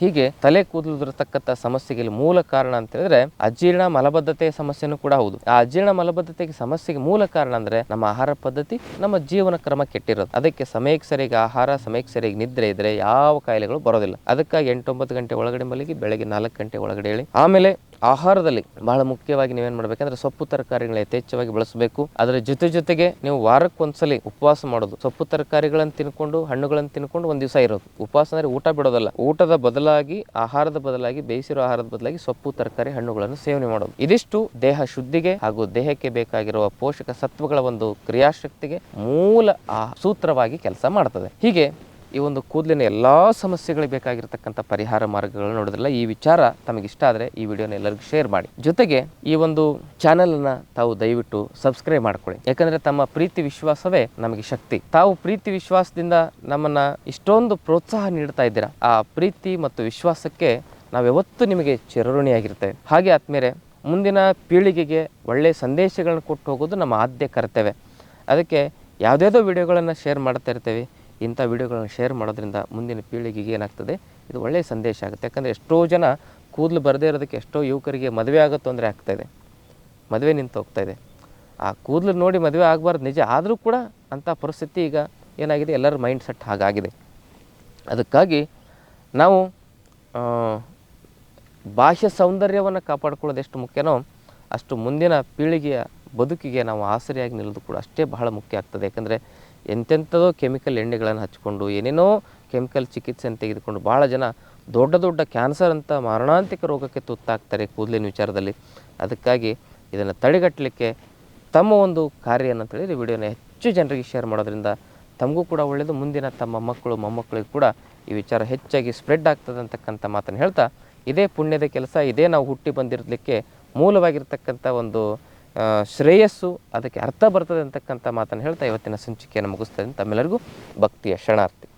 ಹೀಗೆ ತಲೆ ಕೂದಲಿರತಕ್ಕಂಥ ಸಮಸ್ಯೆಗೆ ಇಲ್ಲಿ ಮೂಲ ಕಾರಣ ಅಂತ ಹೇಳಿದ್ರೆ ಅಜೀರ್ಣ ಮಲಬದ್ಧತೆಯ ಸಮಸ್ಯೆನೂ ಕೂಡ ಹೌದು. ಆ ಅಜೀರ್ಣ ಮಲಬದ್ಧತೆಗೆ ಸಮಸ್ಯೆಗೆ ಮೂಲ ಕಾರಣ ಅಂದ್ರೆ ನಮ್ಮ ಆಹಾರ ಪದ್ಧತಿ, ನಮ್ಮ ಜೀವನ ಕ್ರಮ ಕೆಟ್ಟಿರೋದು. ಅದಕ್ಕೆ ಸಮಯಕ್ಕೆ ಸರಿಯಾಗಿ ಆಹಾರ, ಸಮಯಕ್ಕೆ ಸರಿಯಾಗಿ ನಿದ್ರೆ ಇದ್ರೆ ಯಾವ ಕಾಯಿಲೆಗಳು ಬರೋದಿಲ್ಲ. ಅದಕ್ಕಾಗಿ ಎಂಟೊಂಬತ್ತು ಗಂಟೆ ಒಳಗಡೆ ಮಲಗಿ, ಬೆಳಗ್ಗೆ ನಾಲ್ಕು ಗಂಟೆ ಒಳಗಡೆ ಹೇಳಿ ಆಮೇಲೆ ಆಹಾರದಲ್ಲಿ ಬಹಳ ಮುಖ್ಯವಾಗಿ ನೀವೇನು ಮಾಡ್ಬೇಕಂದ್ರೆ ಸೊಪ್ಪು ತರಕಾರಿಗಳನ್ನ ಯಥೇಚ್ಛವಾಗಿ ಬಳಸಬೇಕು. ಅದರ ಜೊತೆ ಜೊತೆಗೆ ನೀವು ವಾರಕ್ಕೊಂದ್ಸಲಿ ಉಪವಾಸ ಮಾಡೋದು. ಸೊಪ್ಪು ತರಕಾರಿಗಳನ್ನು ತಿನ್ಕೊಂಡು, ಹಣ್ಣುಗಳನ್ನು ತಿನ್ಕೊಂಡು ಒಂದು ದಿವಸ ಇರೋದು. ಉಪವಾಸ ಅಂದ್ರೆ ಊಟ ಬಿಡೋದಲ್ಲ. ಊಟದ ಬದಲಾಗಿ, ಆಹಾರದ ಬದಲಾಗಿ, ಬೇಯಿಸಿರೋ ಆಹಾರದ ಬದಲಾಗಿ ಸೊಪ್ಪು, ತರಕಾರಿ, ಹಣ್ಣುಗಳನ್ನು ಸೇವನೆ ಮಾಡೋದು. ಇದಿಷ್ಟು ದೇಹ ಶುದ್ಧಿಗೆ ಹಾಗೂ ದೇಹಕ್ಕೆ ಬೇಕಾಗಿರುವ ಪೋಷಕ ಸತ್ವಗಳ ಒಂದು ಕ್ರಿಯಾಶಕ್ತಿಗೆ ಮೂಲ ಸೂತ್ರವಾಗಿ ಕೆಲಸ ಮಾಡ್ತದೆ. ಹೀಗೆ ಈ ಒಂದು ಕೂದಲಿನ ಎಲ್ಲ ಸಮಸ್ಯೆಗಳಿಗೆ ಬೇಕಾಗಿರ್ತಕ್ಕಂಥ ಪರಿಹಾರ ಮಾರ್ಗಗಳನ್ನು ನೋಡಿದ್ರಲ್ಲ, ಈ ವಿಚಾರ ತಮಗೆ ಇಷ್ಟ ಆದರೆ ಈ ವಿಡಿಯೋನ ಎಲ್ಲರಿಗೂ ಶೇರ್ ಮಾಡಿ. ಜೊತೆಗೆ ಈ ಒಂದು ಚಾನಲನ್ನು ತಾವು ದಯವಿಟ್ಟು ಸಬ್ಸ್ಕ್ರೈಬ್ ಮಾಡ್ಕೊಳ್ಳಿ. ಯಾಕಂದರೆ ತಮ್ಮ ಪ್ರೀತಿ ವಿಶ್ವಾಸವೇ ನಮಗೆ ಶಕ್ತಿ. ತಾವು ಪ್ರೀತಿ ವಿಶ್ವಾಸದಿಂದ ನಮ್ಮನ್ನು ಇಷ್ಟೊಂದು ಪ್ರೋತ್ಸಾಹ ನೀಡ್ತಾ ಇದ್ದೀರಾ, ಆ ಪ್ರೀತಿ ಮತ್ತು ವಿಶ್ವಾಸಕ್ಕೆ ನಾವು ಯಾವತ್ತೂ ನಿಮಗೆ ಚಿರಋಣಿಯಾಗಿರ್ತೇವೆ ಹಾಗೆ ಆದ್ಮೇಲೆ ಮುಂದಿನ ಪೀಳಿಗೆಗೆ ಒಳ್ಳೆಯ ಸಂದೇಶಗಳನ್ನು ಕೊಟ್ಟು ಹೋಗೋದು ನಮ್ಮ ಆದ್ಯ ಕರ್ತವ್ಯ. ಅದಕ್ಕೆ ಯಾವುದ್ಯಾವುದೋ ವಿಡಿಯೋಗಳನ್ನು ಶೇರ್ ಮಾಡ್ತಾ ಇರ್ತೇವೆ. ಇಂಥ ವಿಡಿಯೋಗಳನ್ನು ಶೇರ್ ಮಾಡೋದ್ರಿಂದ ಮುಂದಿನ ಪೀಳಿಗೆಗೆ ಏನಾಗ್ತದೆ? ಇದು ಒಳ್ಳೆಯ ಸಂದೇಶ ಆಗುತ್ತೆ. ಯಾಕಂದರೆ ಎಷ್ಟೋ ಜನ ಕೂದಲು ಬರದೇ ಇರೋದಕ್ಕೆ ಎಷ್ಟೋ ಯುವಕರಿಗೆ ಮದುವೆ ಆಗೋ ತೊಂದರೆ ಆಗ್ತಾಯಿದೆ ಮದುವೆ ನಿಂತು ಹೋಗ್ತಾಯಿದೆ ಆ ಕೂದಲು ನೋಡಿ ಮದುವೆ ಆಗಬಾರ್ದು ನಿಜ, ಆದರೂ ಕೂಡ ಅಂಥ ಪರಿಸ್ಥಿತಿ ಈಗ ಏನಾಗಿದೆ? ಎಲ್ಲರ ಮೈಂಡ್ ಸೆಟ್ ಹಾಗಾಗಿದೆ. ಅದಕ್ಕಾಗಿ ನಾವು ಬಾಹ್ಯ ಸೌಂದರ್ಯವನ್ನು ಕಾಪಾಡ್ಕೊಳ್ಳೋದು ಎಷ್ಟು ಮುಖ್ಯನೋ ಅಷ್ಟು ಮುಂದಿನ ಪೀಳಿಗೆಯ ಬದುಕಿಗೆ ನಾವು ಆಸರೆಯಾಗಿ ನಿಲ್ಲೋದು ಕೂಡ ಅಷ್ಟೇ ಬಹಳ ಮುಖ್ಯ ಆಗ್ತದೆ. ಯಾಕಂದರೆ ಎಂತೆಂಥದೋ ಕೆಮಿಕಲ್ ಎಣ್ಣೆಗಳನ್ನು ಹಚ್ಕೊಂಡು ಏನೇನೋ ಕೆಮಿಕಲ್ ಚಿಕಿತ್ಸೆಯನ್ನು ತೆಗೆದುಕೊಂಡು ಭಾಳ ಜನ ದೊಡ್ಡ ದೊಡ್ಡ ಕ್ಯಾನ್ಸರ್ ಅಂತ ಮಾರಣಾಂತಿಕ ರೋಗಕ್ಕೆ ತುತ್ತಾಗ್ತಾರೆ ಕೂದಲಿನ ವಿಚಾರದಲ್ಲಿ. ಅದಕ್ಕಾಗಿ ಇದನ್ನು ತಡೆಗಟ್ಟಲಿಕ್ಕೆ ತಮ್ಮ ಒಂದು ಕಾರ್ಯ ಈ ವಿಡಿಯೋನ ಹೆಚ್ಚು ಜನರಿಗೆ ಶೇರ್ ಮಾಡೋದ್ರಿಂದ ತಮಗೂ ಕೂಡ ಒಳ್ಳೆಯದು ಮುಂದಿನ ತಮ್ಮ ಮಕ್ಕಳು, ಮೊಮ್ಮಕ್ಕಳಿಗೆ ಕೂಡ ಈ ವಿಚಾರ ಹೆಚ್ಚಾಗಿ ಸ್ಪ್ರೆಡ್ ಆಗ್ತದೆ ಅಂತಕ್ಕಂಥ ಮಾತನ್ನು ಹೇಳ್ತಾ ಇದೇ ಪುಣ್ಯದ ಕೆಲಸ, ಇದೇ ನಾವು ಹುಟ್ಟಿ ಬಂದಿರಲಿಕ್ಕೆ ಮೂಲವಾಗಿರ್ತಕ್ಕಂಥ ಒಂದು ಶ್ರೇಯಸ್ಸು ಅದಕ್ಕೆ ಅರ್ಥ ಬರ್ತದೆ ಅಂತಕ್ಕಂಥ ಮಾತನ್ನು ಹೇಳ್ತಾ ಇವತ್ತಿನ ಸಂಚಿಕೆಯನ್ನು ಮುಗಿಸ್ತದೆ ತಮ್ಮೆಲ್ಲರಿಗೂ ಭಕ್ತಿಯ ಶರಣಾರ್ಥಿ.